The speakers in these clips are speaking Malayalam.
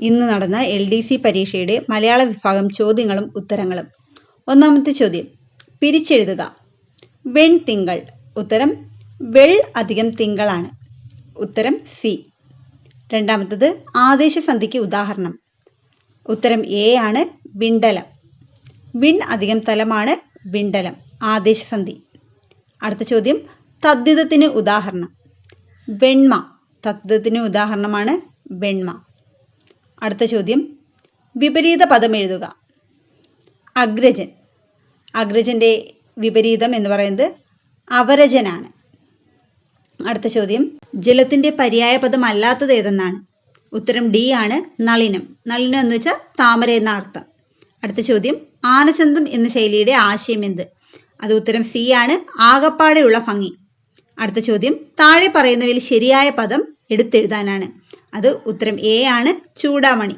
ഇന്ന് നടന്ന എൽ ഡി സി പരീക്ഷയുടെ മലയാള വിഭാഗം ചോദ്യങ്ങളും ഉത്തരങ്ങളും. ഒന്നാമത്തെ ചോദ്യം. പിരിച്ചെഴുതുക. വെൺ തിങ്കൾ. ഉത്തരം വെൾ അധികം തിങ്കളാണ്. ഉത്തരം സി. രണ്ടാമത്തത് ആദേശസന്ധിക്ക് ഉദാഹരണം. ഉത്തരം എ ആണ് വിണ്ടലം. വിൺ അധികം തലമാണ് വിണ്ടലം. ആദേശസന്ധി. അടുത്ത ചോദ്യം തദ്ധിതത്തിന് ഉദാഹരണം. വെൺമ തദ്ധിതത്തിന് ഉദാഹരണമാണ് വെണ്മ. അടുത്ത ചോദ്യം. വിപരീത പദം എഴുതുക. അഗ്രജൻ. അഗ്രജന്റെ വിപരീതം എന്ന് പറയുന്നത് അവരജനാണ്. അടുത്ത ചോദ്യം. ജലത്തിന്റെ പര്യായ പദം അല്ലാത്തത് ഏതെന്നാണ്? ഉത്തരം ഡി ആണ് നളിനം. നളിനം എന്ന് വെച്ചാൽ താമര എന്ന അർത്ഥം. അടുത്ത ചോദ്യം. ആനചന്തം എന്ന ശൈലിയുടെ ആശയം എന്ത്? അത് ഉത്തരം സി ആണ് ആകപ്പാടെയുള്ള ഭംഗി. അടുത്ത ചോദ്യം. താഴെ പറയുന്നവയിൽ ശരിയായ പദം എടുത്തെഴുതാനാണ്. അത് ഉത്തരം എ ആണ്. ചൂടാമണി.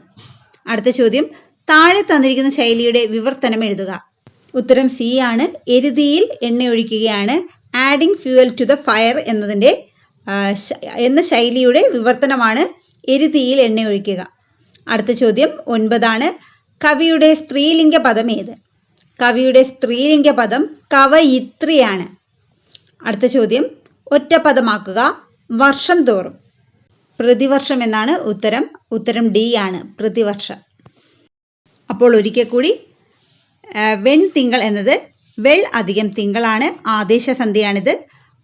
അടുത്ത ചോദ്യം. താഴെ തന്നിരിക്കുന്ന ശൈലിയുടെ വിവർത്തനം എഴുതുക. ഉത്തരം സി ആണ്. എരുതിയിൽ എണ്ണയൊഴിക്കുകയാണ് adding fuel to the fire എന്നതിന്റെ എന്ന ശൈലിയുടെ വിവർത്തനമാണ് എരുതിയിൽ എണ്ണയൊഴിക്കുക അടുത്ത ചോദ്യം ഒൻപതാണ്. കവിയുടെ സ്ത്രീലിംഗ പദം ഏത്? കവിയുടെ സ്ത്രീലിംഗ പദം കവയിത്രിയാണ്. അടുത്ത ചോദ്യം. ഒറ്റപ്പദമാക്കുക. വർഷം തോറും. പ്രതിവർഷം എന്നാണ് ഉത്തരം. ഉത്തരം ഡി ആണ്. പ്രതിവർഷം. അപ്പോൾ ഒരിക്കൽ കൂടി വെൺ തിങ്കൾ എന്നത് വെൾ അധികം തിങ്കളാണ്. ആദേശസന്ധിയാണിത്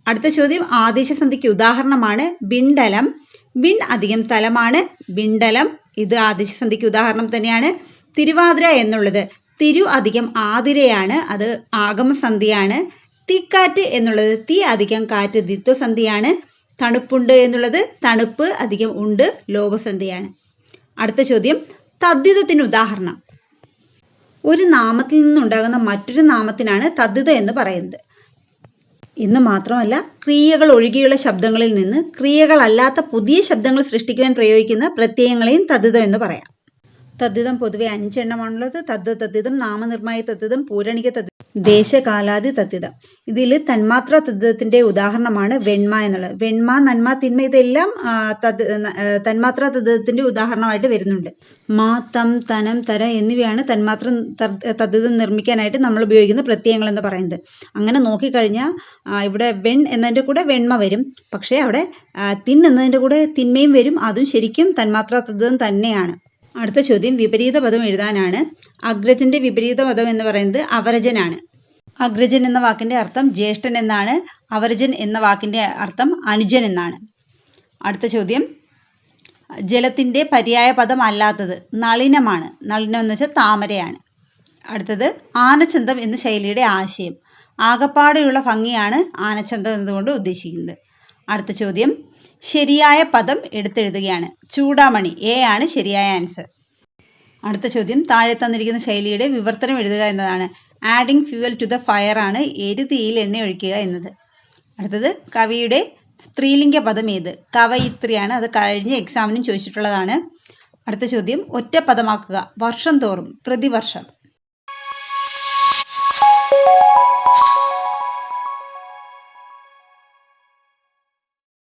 അടുത്ത ചോദ്യം ആദേശ ആദേശസന്ധിക്ക് ഉദാഹരണമാണ് ബിണ്ടലം. വിൺ അധികം തലമാണ് ബിണ്ടലം. ഇത് ആദേശ ആദേശസന്ധിക്ക് ഉദാഹരണം തന്നെയാണ്. തിരുവാതിര എന്നുള്ളത് തിരു അധികം ആതിരയാണ്. അത് ആഗമസന്ധിയാണ് തിക്കാറ്റ് എന്നുള്ളത് തീ അധികം കാറ്റ് ദ്വിത്വസന്ധിയാണ് തണുപ്പുണ്ട് എന്നുള്ളത് തണുപ്പ് അധികം ഉണ്ട് ലോപസന്ധിയാണ്. അടുത്ത ചോദ്യം തദ്ധിതത്തിന് ഉദാഹരണം. ഒരു നാമത്തിൽ നിന്നുണ്ടാകുന്ന മറ്റൊരു നാമത്തിനാണ് തദ്ധിത എന്ന് പറയുന്നത്. എന്ന് മാത്രമല്ല ക്രിയകൾ ഒഴികെയുള്ള ശബ്ദങ്ങളിൽ നിന്ന് ക്രിയകളല്ലാത്ത പുതിയ ശബ്ദങ്ങൾ സൃഷ്ടിക്കുവാൻ പ്രയോഗിക്കുന്ന പ്രത്യയങ്ങളെയും തദ്ധിതം എന്ന് പറയാം. തദ്ധിതം പൊതുവെ അഞ്ചെണ്ണമാണുള്ളത്. തദ്വ തദ്ധിതം നാമനിർമ്മായ തദ്ധിതം പൂരണിക തദ്ധിതം ദേശകാലാദി തദ്ധിതം. ഇതിൽ തന്മാത്ര തദ്ധിതത്തിന്റെ ഉദാഹരണമാണ് വെണ്മ എന്നുള്ളത്. വെണ്മ നന്മ തിന്മ ഇതെല്ലാം തദ് തന്മാത്ര തദ്ധിതത്തിന്റെ ഉദാഹരണമായിട്ട് വരുന്നുണ്ട്. മാ തം തനം തര എന്നിവയാണ് തന്മാത്ര തദ്- തദ്ധിതം നിർമ്മിക്കാനായിട്ട് നമ്മൾ ഉപയോഗിക്കുന്ന പ്രത്യയങ്ങൾ എന്ന് പറയുന്നത്. അങ്ങനെ നോക്കിക്കഴിഞ്ഞാൽ ഇവിടെ വെൺ എന്നതിന്റെ കൂടെ വെണ്മ വരും. പക്ഷേ അവിടെ തിൻ എന്നതിന്റെ കൂടെ തിന്മയും വരും. അതും ശരിക്കും തന്മാത്ര തദ്ധിതം തന്നെയാണ്. അടുത്ത ചോദ്യം വിപരീത പദം എഴുതാനാണ്. അഗ്രജന്റെ വിപരീത പദം എന്ന് പറയുന്നത് അവരജനാണ്. അഗ്രജൻ എന്ന വാക്കിന്റെ അർത്ഥം ജ്യേഷ്ഠൻ എന്നാണ്. അവരജൻ എന്ന വാക്കിന്റെ അർത്ഥം അനുജൻ എന്നാണ്. അടുത്ത ചോദ്യം. ജലത്തിന്റെ പര്യായ പദം അല്ലാത്തത് നളിനമാണ്. നളിനം എന്ന് വെച്ചാൽ താമരയാണ്. അടുത്തത് ആനച്ചന്തം എന്ന ശൈലിയുടെ ആശയം. ആകപ്പാടെയുള്ള ഭംഗിയാണ് ആനച്ചന്തം എന്നതുകൊണ്ട് ഉദ്ദേശിക്കുന്നത്. അടുത്ത ചോദ്യം. ശരിയായ പദം എടുത്തെഴുതുകയാണ്. ചൂടാമണി. എ ആണ് ശരിയായ ആൻസർ അടുത്ത ചോദ്യം. താഴെ തന്നിരിക്കുന്ന ശൈലിയുടെ വിവർത്തനം എഴുതുക എന്നതാണ്. Adding fuel to the fire ആണ് എരുതിയിൽ എണ്ണ ഒഴിക്കുക എന്നത്. അടുത്തത്. കവിയുടെ സ്ത്രീലിംഗ പദം ഏത്? കവയിത്രിയാണ്. അത് കഴിഞ്ഞ എക്സാമിനും ചോദിച്ചിട്ടുള്ളതാണ്. അടുത്ത ചോദ്യം. ഒറ്റ പദമാക്കുക. വർഷം തോറും. പ്രതിവർഷം.